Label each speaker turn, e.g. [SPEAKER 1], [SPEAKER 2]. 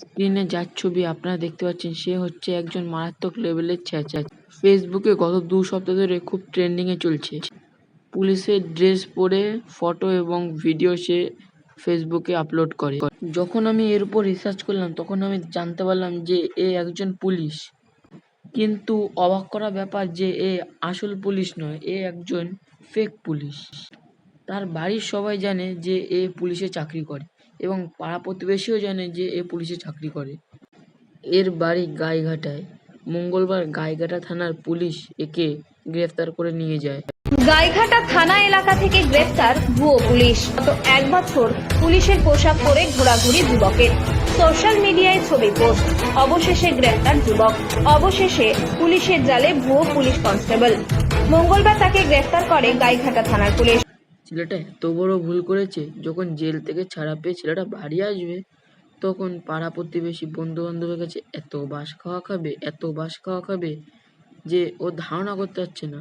[SPEAKER 1] স্ক্রিনে যার ছবি আপনারা দেখতে পাচ্ছেন, সে হচ্ছে একজন মারাত্মক লেভেলের ছ্যাঁচা ফেসবুকে গত দু সপ্তাহ ধরে খুব ট্রেন্ডিংয়ে চলছে। পুলিশের ড্রেস পরে ফটো এবং ভিডিও সে ফেসবুকে আপলোড করে। যখন আমি এর উপর রিসার্চ করলাম, তখন আমি জানতে পারলাম যে এ একজন পুলিশ। কিন্তু অবাক করা ব্যাপার যে এ আসল পুলিশ নয়, এ একজন ফেক পুলিশ। তার বাড়ির সবাই জানে যে এ পুলিশে চাকরি করে এবং পাড়া প্রতিবেশীও জানে যে এ পুলিশে চাকরি করে। এর বাড়ি গাইঘাটায়। মঙ্গলবার গাইঘাটা থানার পুলিশ একে গ্রেফতার করে নিয়ে যায়।
[SPEAKER 2] গাইঘাটা থানা এলাকা থেকে গ্রেফতার ভুয়ো পুলিশ। গত এক বছর পুলিশের পোশাক পরে ঘোরাঘুরি যুবকের। সোশ্যাল মিডিয়ায় ছবি পোস্ট। অবশেষে গ্রেফতার যুবক। অবশেষে পুলিশের জালে ভুয়ো পুলিশ কনস্টেবল। মঙ্গলবার তাকে গ্রেফতার করে গাইঘাটা থানার পুলিশ।
[SPEAKER 1] ছেলেটা এত বড় ভুল করেছে, যখন জেল থেকে ছাড়া পেয়ে ছেলেটা বাড়ি আসবে, তখন পাড়া প্রতিবেশী বন্ধু বান্ধবের কাছে এত বাস খাওয়া খাবে, এত বাস খাওয়া খাবে যে ও ধারণা করতে পারছে না।